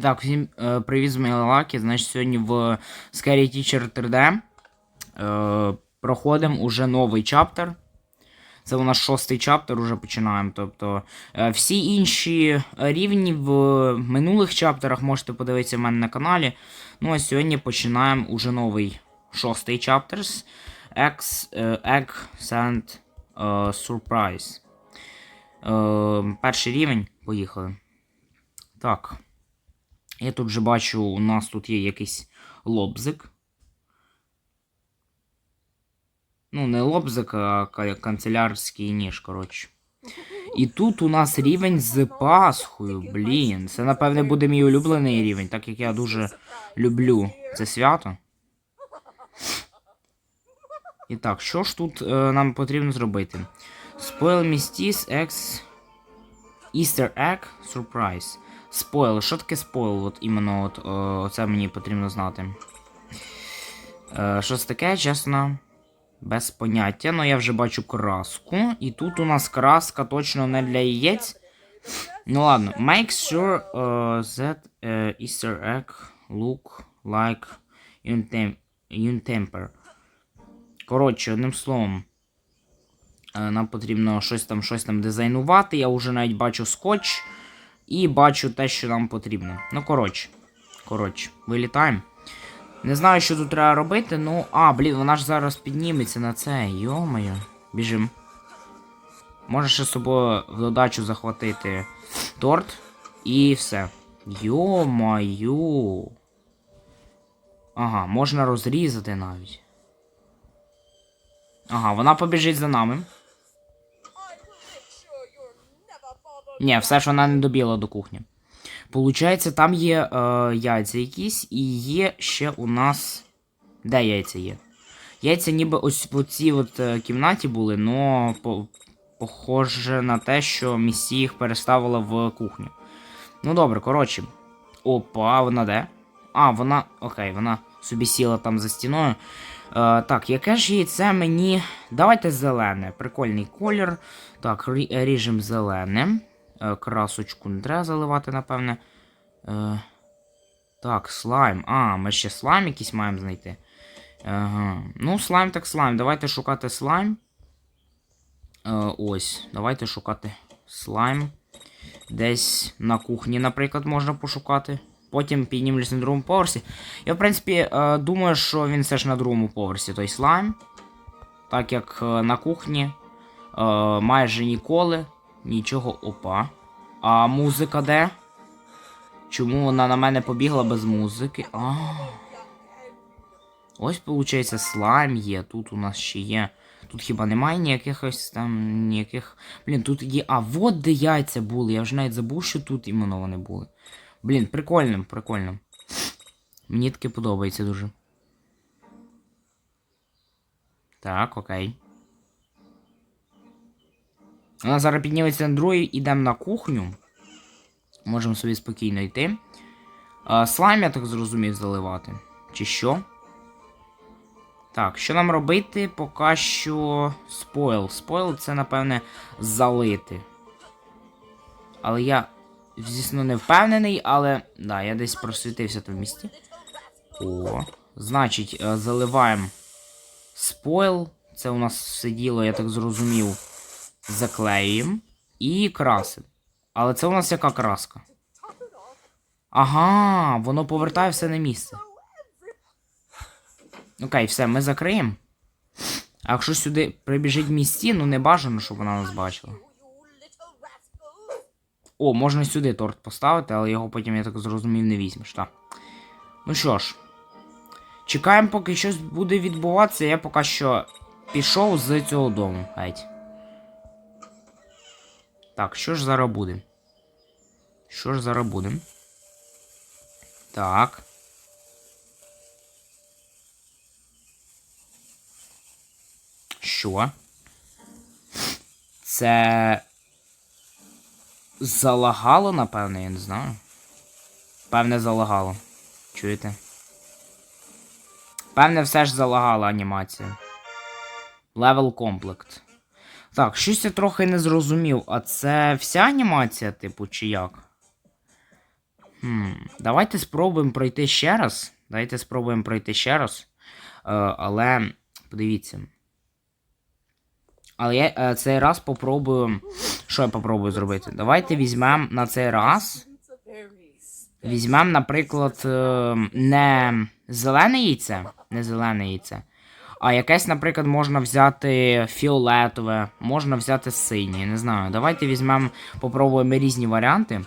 І так, всім е, привіт з Мілакі. Значить, сьогодні в Scary Teacher 3D е, проходимо уже новий чаптер. Це у нас шостий чаптер, уже починаємо. Тобто е, всі інші рівні в минулих чаптерах можете подивитися в мене на каналі. Ну а сьогодні починаємо уже новий шостий чаптер. X, е, Egg Sand Surprise. Е, перший рівень. Поїхали. Так. Я тут вже бачу, у нас тут є якийсь лобзик. Ну, не лобзик, а канцелярський ніж, коротше. І тут у нас рівень з Пасхою, блін. Це, напевне, буде мій улюблений рівень, так як я дуже люблю це свято. І так, що ж тут е, нам потрібно зробити? Spoil Mistis X Easter Egg Surprise. Спойл. Що таке спойл? От іменно от, о, це мені потрібно знати. Е, що це таке, чесно, без поняття. Ну я вже бачу краску. І тут у нас краска точно не для яєць. Ну ладно. Make sure uh, that uh, Easter egg look like untem- untemper. Коротше, одним словом. е, Нам потрібно щось там щось там дизайнувати. Я вже навіть бачу скотч. І бачу те, що нам потрібно. Ну, коротше. Коротше, вилітаємо. Не знаю, що тут треба робити, ну. А, блін, вона ж зараз підніметься на це. Йо-моє. Біжим. Може ще з собою в додачу захватити торт. І все. Йо-маю. Ага, можна розрізати навіть. Ага, вона побіжить за нами. Ні, все ж вона не добіла до кухні. Получається, там є е, яйця якісь, і є ще у нас. Де яйця є? Яйця ніби ось в цій от е, кімнаті були, но по, похоже на те, що місці їх переставила в кухню. Ну добре, коротше. Опа, вона де? А, вона. Окей, вона собі сіла там за стіною. Е, так, яке ж яйце мені. Давайте зелене. Прикольний колір. Так, рі- ріжем зеленим. Е, красочку не треба заливати, напевне. Е, так, слайм. А, ми ще слайм якийсь маємо знайти. Ага. Ну, слайм так слайм. Давайте шукати слайм. Е, ось. Давайте шукати слайм. Десь на кухні, наприклад, можна пошукати. Потім піднімлюсь на другому поверсі. Я, в принципі, е, думаю, що він все ж на другому поверсі той слайм. Так як е, на кухні е, майже ніколи нічого опа. А музика де? Чому вона на мене побігла без музики? А. Ось, виходить, слайм є. Тут у нас ще є. Тут хіба немає ніяких ось там ніяких. Блін, тут є. А, от де яйця були. Я вже навіть забув, що тут іменно вони були. Блін, прикольно, прикольно. Мені таке подобається дуже. Так, окей. Вона зараз підніметься на другий, ідемо на кухню. Можемо собі спокійно йти. А, слайм, я так зрозумів, заливати. Чи що? Так, що нам робити? Поки що спойл. Спойл це, напевне, залити. Але я, звісно, не впевнений, але. Да, я десь просвітився там в місті. О, значить, е, заливаємо спойл. Це у нас все діло, я так зрозумів, заклеюємо і красимо. Але це у нас яка краска? Ага, воно повертає все на місце. Окей, все, ми закриємо. А якщо сюди прибіжить місті, ну не бажано, щоб вона нас бачила. О, можна сюди торт поставити, але його потім, я так зрозумів, не візьмеш, так. Ну що ж. Чекаємо, поки щось буде відбуватися. Я поки що пішов з цього дому. Геть. Так, що ж зараз буде? Що ж зараз буде? Так. Що? Це. Залагало, напевне, я не знаю. Певне, залагало. Чуєте? Певне, все ж залагала анімація. Level комплект. Так, щось я трохи не зрозумів. А це вся анімація, типу, чи як? Хм, давайте спробуємо пройти ще раз. Давайте спробуємо пройти ще раз. Е, але подивіться. Але я е, цей раз попробую. Що я попробую зробити? Давайте візьмемо на цей раз. Візьмемо, наприклад, е, не зелене яйце, не зелене яйце, а якесь, наприклад, можна взяти фіолетове, можна взяти синє, не знаю. Давайте візьмемо, попробуємо різні варіанти.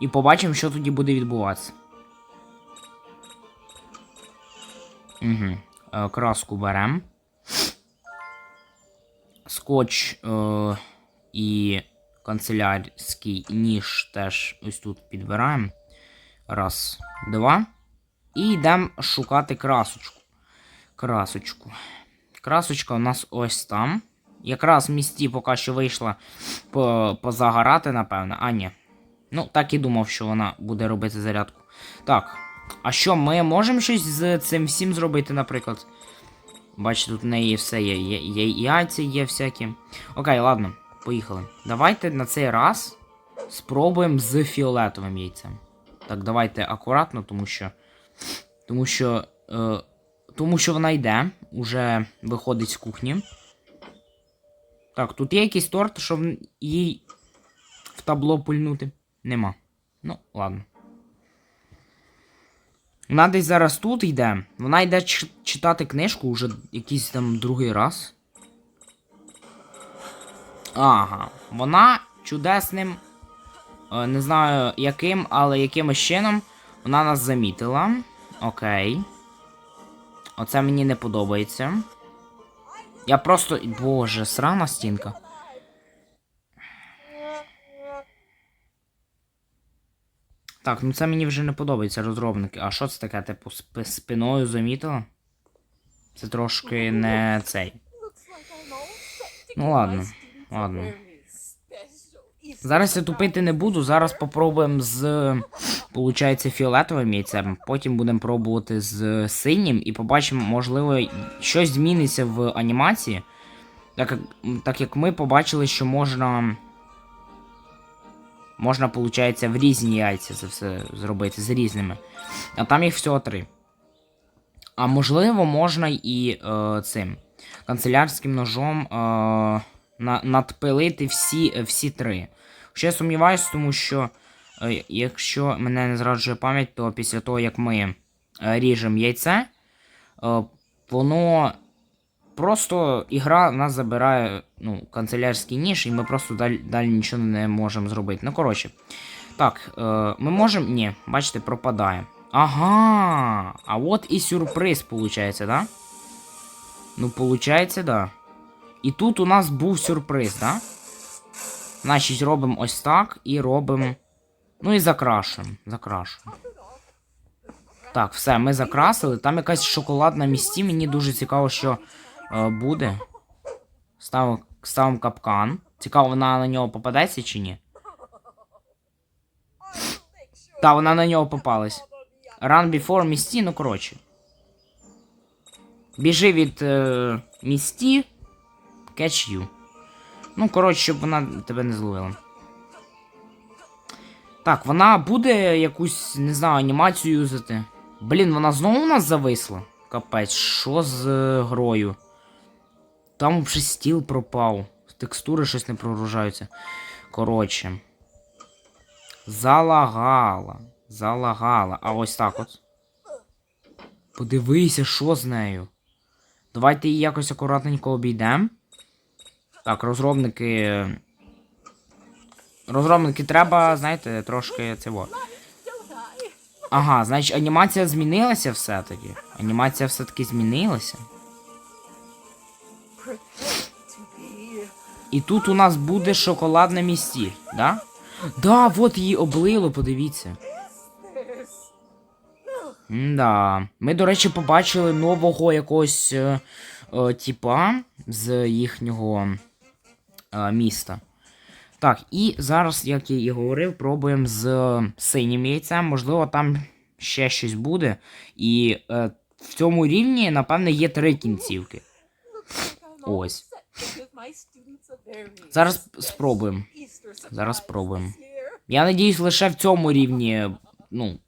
І побачимо, що тоді буде відбуватися. Угу. Е, краску беремо. Скотч е, і канцелярський ніж теж ось тут підбираємо. Раз, два. І йдемо шукати красочку. Красочку. Красочка у нас ось там. Якраз в місті поки що вийшла по- позагорати, напевно. А, ні. Ну, так і думав, що вона буде робити зарядку. Так. А що, ми можемо щось з цим всім зробити, наприклад? Бачите, тут в неї все є. є, є яйця є всякі. Окей, ладно, поїхали. Давайте на цей раз спробуємо з фіолетовим яйцем. Так, давайте акуратно, тому що. Тому що. Е, тому що вона йде, уже виходить з кухні. Так, тут є якийсь торт, щоб їй в табло пульнути. Нема. Ну, ладно. Вона десь зараз тут йде. Вона йде читати книжку уже якийсь там другий раз. Ага. Вона чудесним. е, Не знаю яким, але якимось чином вона нас замітила. Окей. Оце мені не подобається. Я просто. Боже, срана стінка. Так, ну це мені вже не подобається розробники. А що це таке, типу, спи- спиною замітила? Це трошки не цей. Ну ладно, ладно. Зараз я тупити не буду. Зараз попробуємо з, получається, фіолетовим яйцем. Потім будемо пробувати з синім і побачимо, можливо, щось зміниться в анімації. Так як, так як ми побачили, що можна. Можна, виходить, в різні яйця це все зробити з різними. А там їх всього три. А можливо, можна і е, цим канцелярським ножом е, на, надпилити всі, всі три. Ще сумніваюся, тому що е, якщо мене не зраджує пам'ять, то після того, як ми е, ріжемо яйце, е, воно просто ігра нас забирає ну, канцелярський ніж, і ми просто далі, далі нічого не можемо зробити. Ну, коротше. Так, е, ми можемо. Ні, бачите, пропадає. Ага. А от і сюрприз, виходить, да? Ну, виходить, да. І тут у нас був сюрприз, да? Значить, робимо ось так і робимо. Ну і закрашуємо. Закрашуємо. Так, все, ми закрасили. Там якась шоколадна місті. Мені дуже цікаво, що е, буде. Ставимо ставимо капкан. Цікаво, вона на нього попадеться чи ні? Та, вона на нього попалась. Run before місті, ну коротше. Біжи від е, місті. Catch you. Ну, коротше, щоб вона тебе не зловила. Так, вона буде якусь, не знаю, анімацію юзати. Блін, вона знову у нас зависла. Капець, що з е, грою? Там вже стіл пропав. Текстури щось не прогружаються. Коротше. Залагала. Залагала. А ось так от. Подивися, що з нею. Давайте її якось акуратненько обійдемо. Так, розробники. Розробники треба, знаєте, трошки цього. Ага, значить анімація змінилася все-таки. Анімація все-таки змінилася. І тут у нас буде шоколадне місті, да? Да, от її облило, подивіться. Да. Ми, до речі, побачили нового якогось е, е, типа з їхнього міста. Так, і зараз, як я і говорив, пробуємо з синім яйцем. Можливо, там ще щось буде. І е, в цьому рівні, напевне, є три кінцівки. Ось. Зараз спробуємо. Зараз спробуємо. Я надіюсь, лише в цьому рівні, ну.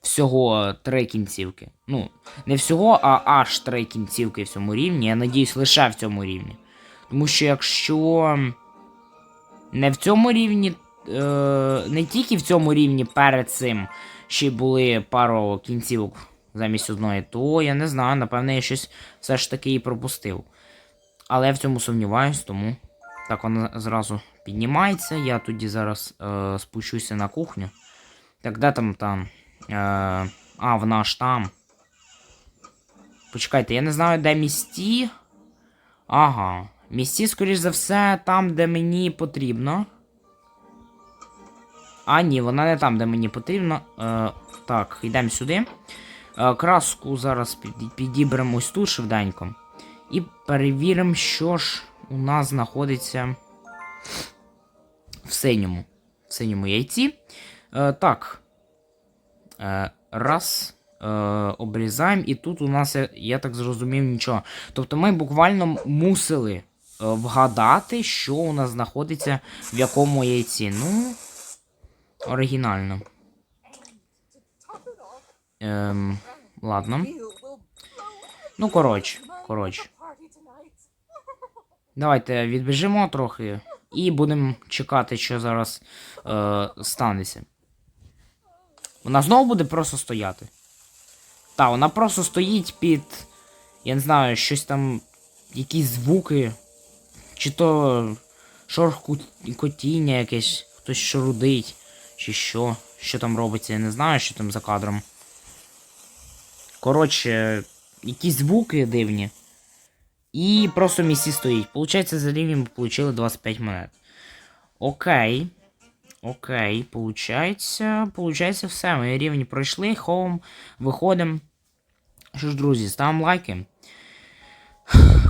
Всього три кінцівки. Ну, не всього, а аж три кінцівки в цьому рівні. Я надіюсь, лише в цьому рівні. Тому що якщо не в цьому рівні, е, не тільки в цьому рівні перед цим ще й були пару кінцівок замість одної, то я не знаю, напевне, я щось все ж таки і пропустив. Але я в цьому сумніваюсь, тому так вона зразу піднімається. Я тоді зараз е, спущуся на кухню. Так, де там там? Е, а, вона ж там. Почекайте, я не знаю, де місті. Ага. Місті, скоріш за все, там, де мені потрібно. А, ні, вона не там, де мені потрібно. Е, так, йдемо сюди. Е, краску зараз під, підіберемо ось тут швиденько. І перевіримо, що ж у нас знаходиться в синьому. В синьому яйці. Е, так. Е, раз. Е, обрізаємо, і тут у нас, я, так зрозумів, нічого. Тобто ми буквально мусили вгадати, що у нас знаходиться в якому яйці. Ну, оригінально. Ем, ладно. Ну, коротше, коротше. Давайте відбіжимо трохи і будемо чекати, що зараз е, станеться. Вона знову буде просто стояти. Та, вона просто стоїть під. Я не знаю, щось там. Якісь звуки. Чи то шорхкотіння якесь, хтось шарудить, чи що. Що там робиться, я не знаю, що там за кадром. Коротше, якісь звуки дивні. І просто місці стоїть. Получається, за рівень ми получили 25 монет. Окей. Окей, получається. Получається все. Ми рівні пройшли, хоум, виходимо. Що ж, друзі, ставимо лайки.